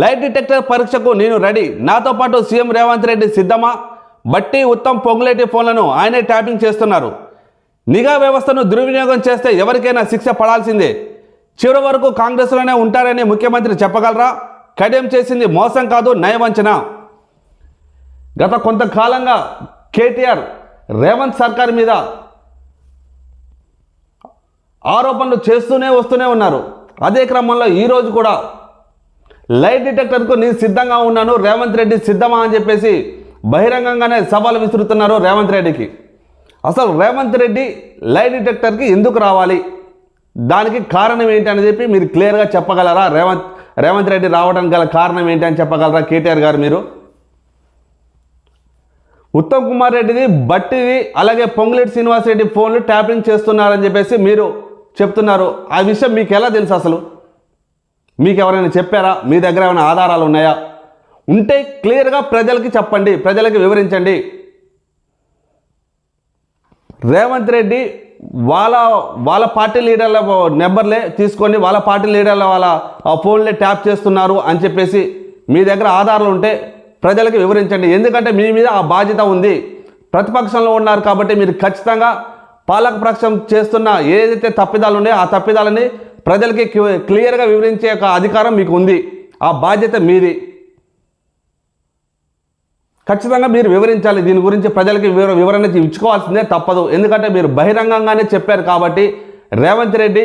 Light detector పరీక్షకు నేను ready. నాతో పాటు సీఎం రేవంత్ రెడ్డి సిద్ధమా? బట్టి ఉత్తమ్ పొంగులేటి ఫోన్లను ఆయనే ట్యాపింగ్ చేస్తున్నారు. నిఘా వ్యవస్థను దుర్వినియోగం చేస్తే ఎవరికైనా శిక్ష పడాల్సిందే. చివరి వరకు కాంగ్రెస్లోనే ఉంటారని ముఖ్యమంత్రి చెప్పగలరా? కడియం చేసింది మోసం కాదు నయవంచన. గత కొంతకాలంగా కేటీఆర్ రేవంత్ సర్కార్ మీద ఆరోపణలు చేస్తూనే వస్తూనే ఉన్నారు. అదే క్రమంలో ఈరోజు కూడా లైట్ డిటెక్టర్కు నేను సిద్ధంగా ఉన్నాను రేవంత్ రెడ్డి సిద్ధమా అని చెప్పేసి బహిరంగంగానే సవాలు విసురుతున్నారు రేవంత్ రెడ్డికి. అసలు రేవంత్ రెడ్డి లైట్ డిటెక్టర్కి ఎందుకు రావాలి? దానికి కారణం ఏంటి అని చెప్పి మీరు క్లియర్గా చెప్పగలరా? రేవంత్ రేవంత్ రెడ్డి రావడానికి గల కారణం ఏంటి అని చెప్పగలరా కేటీఆర్ గారు మీరు? ఉత్తమ్ కుమార్ రెడ్డిది బట్టిది అలాగే పొంగులేటి శ్రీనివాస్ రెడ్డి ఫోన్లు ట్యాపింగ్ చేస్తున్నారని చెప్పేసి మీరు చెప్తున్నారు. ఆ విషయం మీకు ఎలా తెలుసు అసలు? మీకు ఎవరైనా చెప్పారా? మీ దగ్గర ఏమైనా ఆధారాలు ఉన్నాయా? ఉంటే క్లియర్గా ప్రజలకి చెప్పండి ప్రజలకి వివరించండి. రేవంత్ రెడ్డి వాళ్ళ వాళ్ళ పార్టీ లీడర్ల నెంబర్లే తీసుకొని వాళ్ళ పార్టీ లీడర్ల వాళ్ళ ఆ ఫోన్లే ట్యాప్ చేస్తున్నారు అని చెప్పేసి మీ దగ్గర ఆధారాలు ఉంటే ప్రజలకు వివరించండి. ఎందుకంటే మీ మీద ఆ బాధ్యత ఉంది. ప్రతిపక్షంలో ఉన్నారు కాబట్టి మీరు ఖచ్చితంగా పాలక పక్షం చేస్తున్న ఏదైతే తప్పిదాలు ఉన్నాయో ఆ తప్పిదాలని ప్రజలకి క్లియర్గా వివరించే ఒక అధికారం మీకు ఉంది ఆ బాధ్యత మీది. ఖచ్చితంగా మీరు వివరించాలి. దీని గురించి ప్రజలకి వివర వివరణ ఇచ్చుకోవాల్సిందే తప్పదు. ఎందుకంటే మీరు బహిరంగంగానే చెప్పారు కాబట్టి రేవంత్ రెడ్డి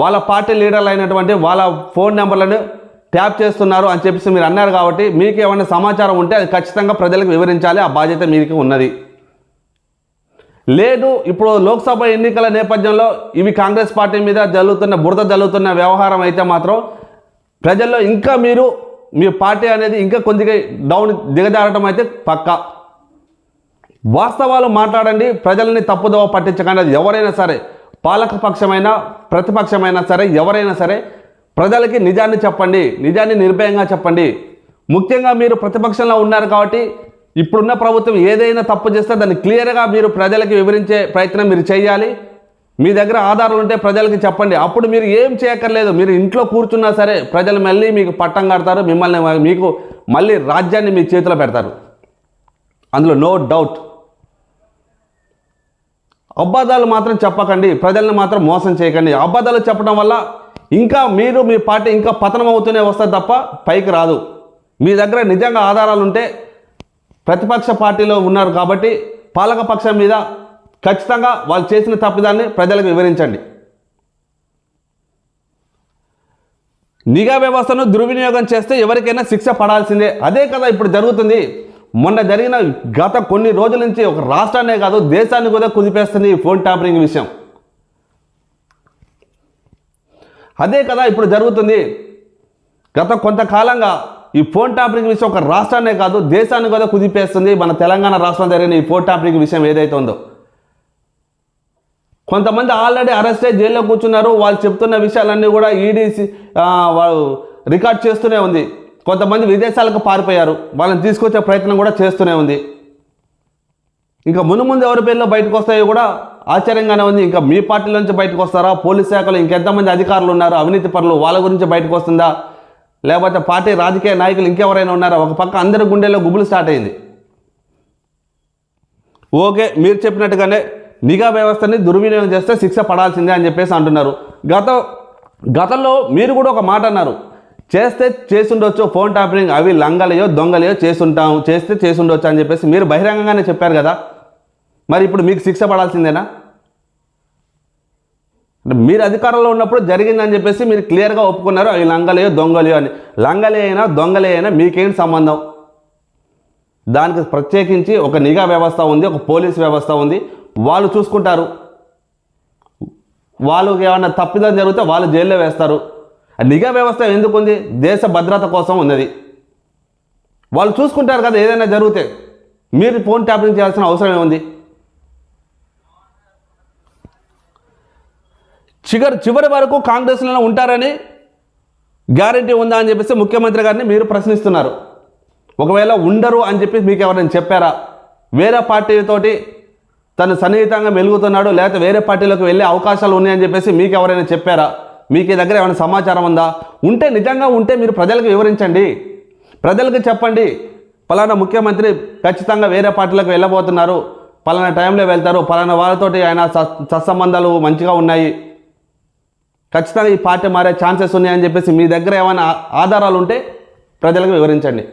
వాళ్ళ పార్టీ లీడర్లు అయినటువంటి వాళ్ళ ఫోన్ నెంబర్లను ట్యాప్ చేస్తున్నారు అని చెప్పేసి మీరు అన్నారు కాబట్టి మీకు ఏమైనా సమాచారం ఉంటే అది ఖచ్చితంగా ప్రజలకు వివరించాలి. ఆ బాధ్యత మీకు ఉన్నది. లేదు ఇప్పుడు లోక్సభ ఎన్నికల నేపథ్యంలో ఇవి కాంగ్రెస్ పార్టీ మీద జరుగుతున్న బురద జరుగుతున్న వ్యవహారం అయితే మాత్రం ప్రజల్లో ఇంకా మీరు మీ పార్టీ అనేది ఇంకా కొద్దిగా డౌన్ దిగజారటం అయితే పక్కా. వాస్తవాలు మాట్లాడండి ప్రజల్ని తప్పుదోవ పట్టించకండి. ఎవరైనా సరే పాలక పక్షమైనా ప్రతిపక్షమైనా సరే ఎవరైనా సరే ప్రజలకి నిజాన్ని చెప్పండి నిజాన్ని నిర్భయంగా చెప్పండి. ముఖ్యంగా మీరు ప్రతిపక్షంలో ఉన్నారు కాబట్టి ఇప్పుడున్న ప్రభుత్వం ఏదైనా తప్పు చేస్తే దాన్ని క్లియర్గా మీరు ప్రజలకి వివరించే ప్రయత్నం మీరు చేయాలి. మీ దగ్గర ఆధారాలు ఉంటే ప్రజలకి చెప్పండి. అప్పుడు మీరు ఏం చేయక్కర్లేదు. మీరు ఇంట్లో కూర్చున్నా సరే ప్రజలు మళ్ళీ మీకు పట్టం కడతారు. మిమ్మల్ని మీకు మళ్ళీ రాజ్యాన్ని మీ చేతిలో పెడతారు. అందులో నో డౌట్ అబద్ధాలు మాత్రం చెప్పకండి. ప్రజల్ని మాత్రం మోసం చేయకండి. అబద్ధాలు చెప్పడం వల్ల ఇంకా మీరు మీ పార్టీ ఇంకా పతనం అవుతూనే వస్తుంది తప్ప పైకి రాదు. మీ దగ్గర నిజంగా ఆధారాలు ఉంటే ప్రతిపక్ష పార్టీలో ఉన్నారు కాబట్టి పాలక పక్షం మీద ఖచ్చితంగా వాళ్ళు చేసిన తప్పిదాన్ని ప్రజలకు వివరించండి. నిఘా వ్యవస్థను దుర్వినియోగం చేస్తే ఎవరికైనా శిక్ష పడాల్సిందే. అదే కదా ఇప్పుడు జరుగుతుంది. మొన్న జరిగిన గత కొన్ని రోజుల నుంచి ఒక రాష్ట్రాన్నే కాదు దేశాన్ని కూడా కుదిపేస్తుంది ఈ ఫోన్ ట్యాపరింగ్ విషయం. అదే కదా ఇప్పుడు జరుగుతుంది. గత కొంతకాలంగా ఈ ఫోన్ ట్యాపరింగ్ విషయం ఒక రాష్ట్రాన్నే కాదు దేశాన్ని కూడా కుదిపేస్తుంది. మన తెలంగాణ రాష్ట్రం జరిగిన ఈ ఫోన్ ట్యాపరింగ్ విషయం ఏదైతే ఉందో. కొంతమంది ఆల్రెడీ అరెస్ట్ అయ్యి జైల్లో కూర్చున్నారు. వాళ్ళు చెప్తున్న విషయాలన్నీ కూడా ఈడీ వాళ్ళు రికార్డ్ చేస్తూనే ఉంది. కొంతమంది విదేశాలకు పారిపోయారు. వాళ్ళని తీసుకొచ్చే ప్రయత్నం కూడా చేస్తూనే ఉంది. ఇంకా మును ముందు ఎవరి పేర్లో బయటకు వస్తాయో కూడా ఆశ్చర్యంగానే ఉంది. ఇంకా మీ పార్టీ నుంచి బయటకు వస్తారా? పోలీస్ శాఖలో ఇంకెంతమంది అధికారులు ఉన్నారు? అవినీతి పనులు వాళ్ళ గురించి బయటకు వస్తుందా? లేకపోతే పార్టీ రాజకీయ నాయకులు ఇంకెవరైనా ఉన్నారా? ఒక పక్క అందరి గుండెల్లో గుబులు స్టార్ట్ అయింది. ఓకే మీరు చెప్పినట్టుగానే నిఘా వ్యవస్థని దుర్వినియోగం చేస్తే శిక్ష పడాల్సిందే అని చెప్పేసి అంటున్నారు. గత గతంలో మీరు కూడా ఒక మాట అన్నారు. చేస్తే చేసుండొచ్చు ఫోన్ టాపింగ్ అవి లంగలయో దొంగలయో చేసుంటాం చేస్తే చేసుండొచ్చు అని చెప్పేసి మీరు బహిరంగంగానే చెప్పారు కదా. మరి ఇప్పుడు మీకు శిక్ష పడాల్సిందేనా? అంటే మీరు అధికారంలో ఉన్నప్పుడు జరిగిందని చెప్పేసి మీరు క్లియర్గా ఒప్పుకున్నారు. అవి లంగలేయో దొంగలేయో అని. లంగలే అయినా దొంగలే అయినా మీకేం సంబంధం? దానికి ప్రత్యేకించి ఒక నిఘా వ్యవస్థ ఉంది ఒక పోలీస్ వ్యవస్థ ఉంది. వాళ్ళు చూసుకుంటారు. వాళ్ళకి ఏమైనా తప్పిదం జరిగితే వాళ్ళు జైల్లో వేస్తారు. ఆ నిఘా వ్యవస్థ ఎందుకు ఉంది దేశ భద్రత కోసం ఉన్నది. వాళ్ళు చూసుకుంటారు కదా ఏదైనా జరిగితే. మీరు ఫోన్ ట్యాపింగ్ చేయాల్సిన అవసరం ఏముంది? చివరి చివరి వరకు కాంగ్రెస్లో ఉంటారని గ్యారంటీ ఉందా అని చెప్పేసి ముఖ్యమంత్రి గారిని మీరు ప్రశ్నిస్తున్నారు. ఒకవేళ ఉండరు అని చెప్పి మీకు ఎవరైనా చెప్పారా? వేరే పార్టీతోటి తను సన్నిహితంగా మెలుగుతున్నాడు లేకపోతే వేరే పార్టీలోకి వెళ్ళే అవకాశాలు ఉన్నాయని చెప్పేసి మీకు ఎవరైనా చెప్పారా? మీకు దగ్గర ఏమైనా సమాచారం ఉందా? ఉంటే నిజంగా ఉంటే మీరు ప్రజలకు వివరించండి. ప్రజలకు చెప్పండి. పలానా ముఖ్యమంత్రి ఖచ్చితంగా వేరే పార్టీలకు వెళ్ళబోతున్నారు. పలానా టైంలో వెళ్తారు. పలానా వాళ్ళతోటి ఆయన సత్సంబంధాలు మంచిగా ఉన్నాయి. ఖచ్చితంగా ఈ పార్టీ మారే ఛాన్సెస్ ఉన్నాయని చెప్పేసి మీ దగ్గర ఏమైనా ఆధారాలు ఉంటే ప్రజలకు వివరించండి.